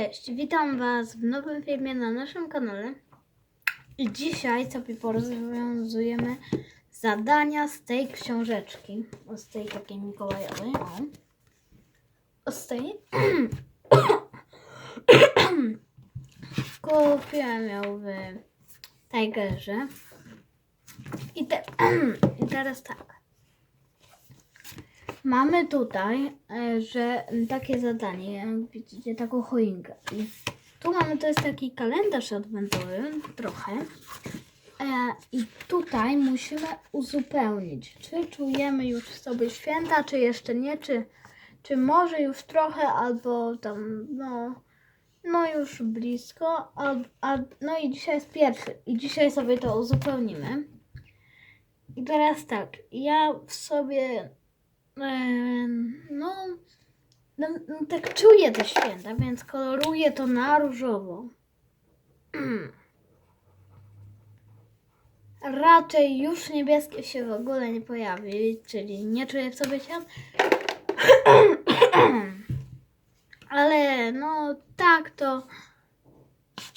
Cześć, witam Was w nowym filmie na naszym kanale. I dzisiaj sobie porozwiązujemy zadania z tej książeczki. O, z tej takiej mikołajowej. O, o z tej. Kupiłem ją w Tigerze. I, te, I teraz tak. Mamy tutaj, e, że takie zadanie, jak widzicie, taką choinkę. Tu mamy, to jest taki kalendarz adwentowy, trochę. E, I tutaj musimy uzupełnić, czy czujemy już sobie święta, czy jeszcze nie, czy, czy może już trochę, albo tam, no, no już blisko. A, a, no i dzisiaj jest pierwszy. I dzisiaj sobie to uzupełnimy. I teraz tak, ja w sobie No, no, no tak czuję te święta, więc koloruję to na różowo. Raczej już niebieskie się w ogóle nie pojawi, czyli nie czuję w sobie świąt. Ale no tak to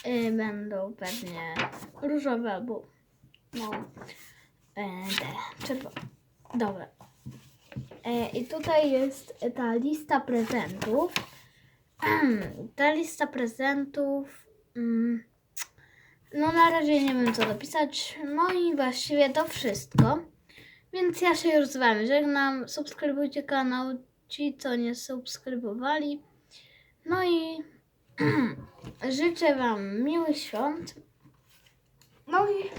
y, będą pewnie różowe albo no te czerwone. Dobra. E, I tutaj jest ta lista prezentów. Ta lista prezentów. mm, No na razie nie wiem co dopisać. No i właściwie to wszystko. Więc ja się już z Wami żegnam. Subskrybujcie kanał ci, co nie subskrybowali. No i życzę Wam miłych świąt. No i!